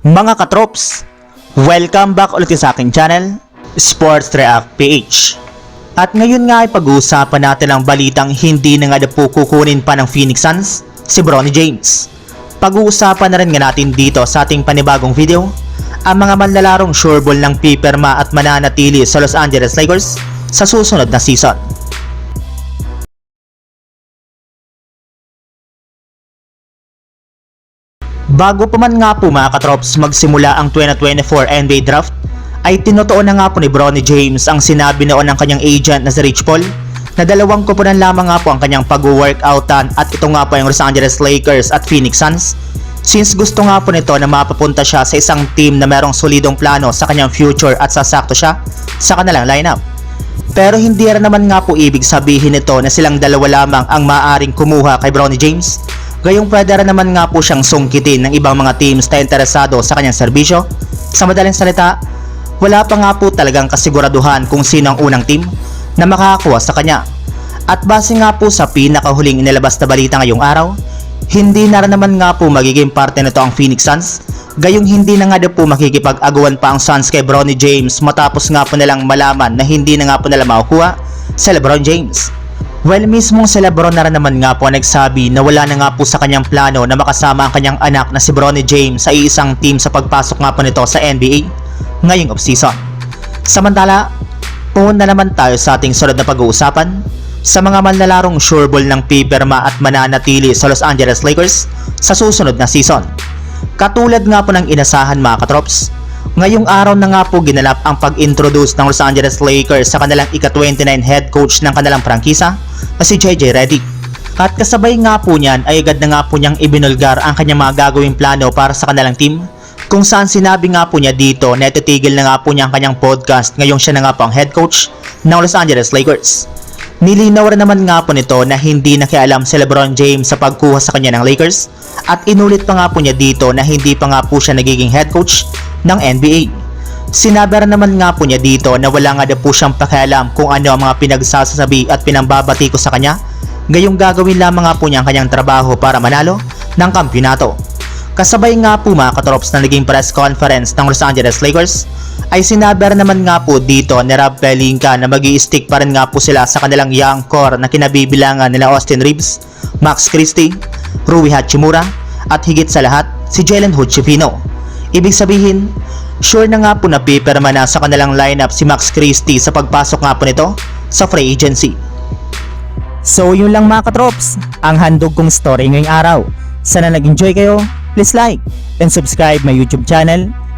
Mga katrops, welcome back ulit sa aking channel, Sports React PH. At ngayon nga ay pag-uusapan natin ang balitang hindi na nga na po kukunin pa ng Phoenix Suns, si Bronny James. Pag-uusapan na rin nga natin dito sa ating panibagong video, ang mga manlalarong sureball ng pipirma at mananatili sa Los Angeles Lakers sa susunod na season. Bago pa man nga po mga katrops magsimula ang 2024 NBA Draft, ay tinotoo na nga po ni Bronny James ang sinabi noon ng kanyang agent na si Rich Paul na dalawang kupunan lamang nga po ang kanyang pag-workoutan at ito nga po yung Los Angeles Lakers at Phoenix Suns since gusto nga po nito na mapapunta siya sa isang team na merong solidong plano sa kanyang future at sasakto siya sa kanilang lineup. Pero hindi rin naman nga po ibig sabihin nito na silang dalawa lamang ang maaaring kumuha kay Bronny James. Gayong pwede rin naman nga po siyang sungkitin ng ibang mga teams na interesado sa kanyang serbisyo. Sa madaling salita, wala pa nga po talagang kasiguraduhan kung sino ang unang team na makakakuha sa kanya. At base nga po sa pinakahuling inilabas na balita ngayong araw, hindi na rin naman nga po magiging parte nito ang Phoenix Suns. Gayong hindi na nga daw po makikipag-aguan pa ang Suns kay Bronny James matapos nga po nilang malaman na hindi na nga po nila makukuha sa LeBron James. Well, mismong si Lebron na rin naman nga po nagsabi na wala na nga po sa kanyang plano na makasama ang kanyang anak na si Bronny James sa isang team sa pagpasok nga po nito sa NBA ngayong offseason. Samantala, pumunta naman tayo sa ating sunod na pag-uusapan sa mga manlalarong sureball ng pipirma at mananatili sa Los Angeles Lakers sa susunod na season. Katulad nga po ng inasahan mga katrops, ngayong araw na nga po ginalap ang pag-introduce ng Los Angeles Lakers sa kanilang ika-29 head coach ng kanilang prangkisa na si JJ Redick. At kasabay nga po niyan ay agad na nga po niyang ibinulgar ang kanyang mga gagawing plano para sa kanilang team kung saan sinabi nga po niya dito na ititigil na nga po niya ang kanyang podcast ngayong siya na nga po ang head coach ng Los Angeles Lakers. Nilinaw rin naman nga po nito na hindi nakialam si Lebron James sa pagkuha sa kanya ng Lakers at inulit pa nga po niya dito na hindi pa nga po siya nagiging head coach ng NBA. Sinabi rin naman nga po niya dito na wala nga daw po siyang pakialam kung ano ang mga pinagsasasabi at pinambabati ko sa kanya, gayong gagawin lamang nga po niya ang kanyang trabaho para manalo ng kampyonato. Kasabay nga po mga katrops na naging press conference ng Los Angeles Lakers, ay sinabi naman nga po dito ni Rob Pelinka na mag stick pa rin nga po sila sa kanilang young core na kinabibilangan nila Austin Reeves, Max Christie, Rui Hachimura, at higit sa lahat, si Jalen Hood Chifino. Ibig sabihin, sure na nga po na pipirma na sa kanilang lineup si Max Christie sa pagpasok nga po nito sa free agency. So yun lang mga katrops, ang handog kong story ngayong araw. Sana nag-enjoy kayo, please like and subscribe my YouTube channel,